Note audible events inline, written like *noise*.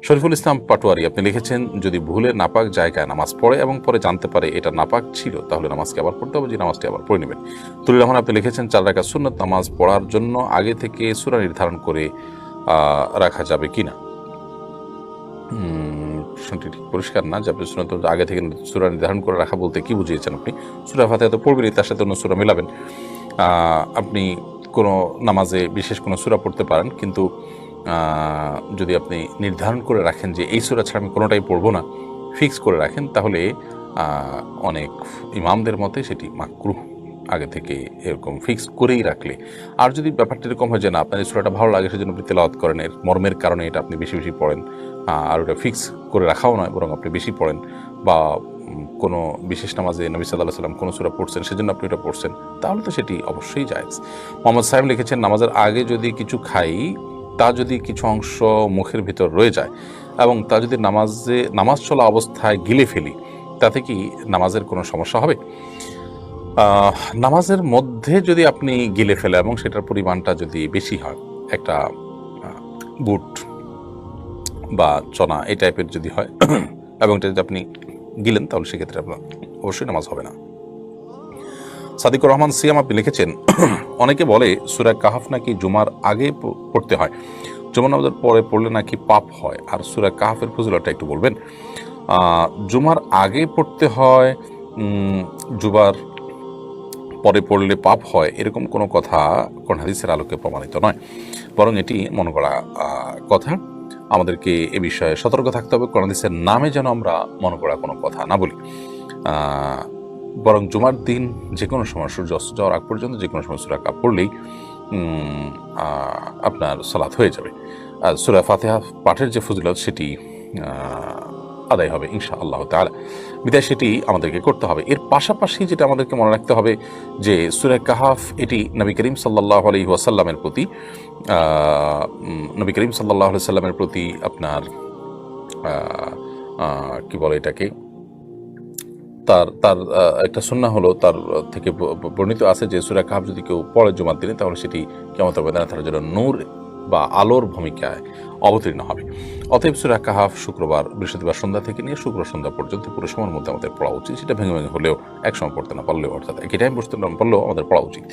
শরীফুল ইসলাম পাটোয়ারি আপনি লিখেছেন যদি ভুলে নাপাক জায়গায় নামাজ পড়ে এবং পরে জানতে পারে এটা নাপাক ছিল তাহলে নামাজকে আবার পড়তে হবে যে নামাজটি আবার পড়ে নেবেন। তুলির রহমান আপনি লিখেছেন চার রাখা সুন্নত নামাজ পড়ার জন্য আগে থেকে সুরা নির্ধারণ করে রাখা যাবে উম, প্রশ্নটি ঠিক পরিষ্কার না যে আপনি আগে থেকে সুরা নির্ধারণ করে রাখা বলতে কি বুঝিয়েছেন আপনি? সুরা ফাতে তো পড়বেনই তার সাথে অন্য সুরা মেলাবেন। আপনি কোনো নামাজে বিশেষ কোনো সুরা পড়তে পারেন কিন্তু যদি আপনি নির্ধারণ করে রাখেন যে এই সুরা ছাড়া আমি কোনোটাই পড়ব না ফিক্স করে রাখেন, তাহলে অনেক ইমামদের মতে সেটি মাকরুহ। আগে থেকে এরকম ফিক্স করেই রাখলে। আর যদি ব্যাপারটা এরকম হয় যে না, আপনার সুরাটা ভালো লাগে, সেজন্য আপনি তেলাওয়াত করেন, এর মর্মের কারণে এটা আপনি বেশি বেশি পড়েন আর ওটা ফিক্স করে রাখাও নয়, বরং আপনি বেশি পড়েন, বা কোনো বিশেষ নামাজে নবী সাল্লাহ সাল্লাম কোনো সুরা পড়ছেন, সেজন্য আপনি ওটা পড়ছেন, তাহলে তো সেটি অবশ্যই যায় মোহাম্মদ সাহেব লিখেছেন, নামাজের আগে যদি কিছু খাই তা যদি কিছু অংশ মুখের ভিতর রয়ে যায় এবং তা যদি নামাজে, নামাজ চলা অবস্থায় গিলে ফেলি, তাতে কি নামাজের কোনো সমস্যা হবে? নামাজের মধ্যে যদি আপনি গিলে ফেলে এবং সেটার পরিমাণটা যদি বেশি হয়, একটা বুট বা চনা এই টাইপের যদি হয়, *clears throat* এবং এটা যদি আপনি গিলেন, তাহলে সেক্ষেত্রে আপনার অবশ্যই নামাজ হবে না। সাদিকুর রহমান সিয়াম আপনি লিখেছেন, অনেকে বলে সুরা কাহাফ নাকি জুমার আগে পড়তে হয়। জুমার নামাজের পরে পড়লে নাকি পাপ হয়। আর সুরা কাহাফের ফজিলতটা একটু বলবেন। জুমার আগে পড়তে হয় জুবার পরে পড়লে পাপ হয়, এরকম কোনো কথা কোন হাদিসের আলোকে প্রমাণিত নয়। বরং এটি মনে করা কথা। আমাদেরকে এ বিষয়ে সতর্ক থাকতে হবে। কোন হাদিসের নামে যেন আমরা মনে করা কোনো কথা না বলি। বরং জুমার দিন যে কোনো সময়, সূর্য অস্ত যাওয়ার আগ পর্যন্ত যে কোনো সময় সুরা কাপ পড়লেই আপনার সালাত হয়ে যাবে। আর সুরা ফাতেহা পাঠের যে ফজিলত, সেটি আদায় হবে ইনশা আল্লাহ তালা বিদায়, সেটি আমাদেরকে করতে হবে। এর পাশাপাশি যেটা আমাদেরকে মনে রাখতে হবে, যে সুরা কাহাফ, এটি নবী করিম সাল্লাহ আলী ওয়াসাল্লামের প্রতি নবী করিম সাল্লাহ সাল্লামের প্রতি আপনার কি বলে এটাকে? তার তার একটা সন্না হলো তার থেকে বর্ণিত আছে যে সুরা কাহাব যদি কেউ পড়ে জুমার দিনে, তাহলে সেটি কেমন বেদনা তার জন্য নূর বা আলোর ভূমিকায় অবতীর্ণ হবে। অতএব সুরা কাহাফ শুক্রবার, বৃহস্পতিবার সন্ধ্যা থেকে নিয়ে শুক্র সন্ধ্যা পর্যন্ত পুরো সময়ের মধ্যে আমাদের পড়া উচিত। সেটা ভেঙে ভেঙে হলেও একসময় পড়তে না পারলেও, অর্থাৎ একই টাইম বসতে না পারলেও আমাদের পড়া উচিত।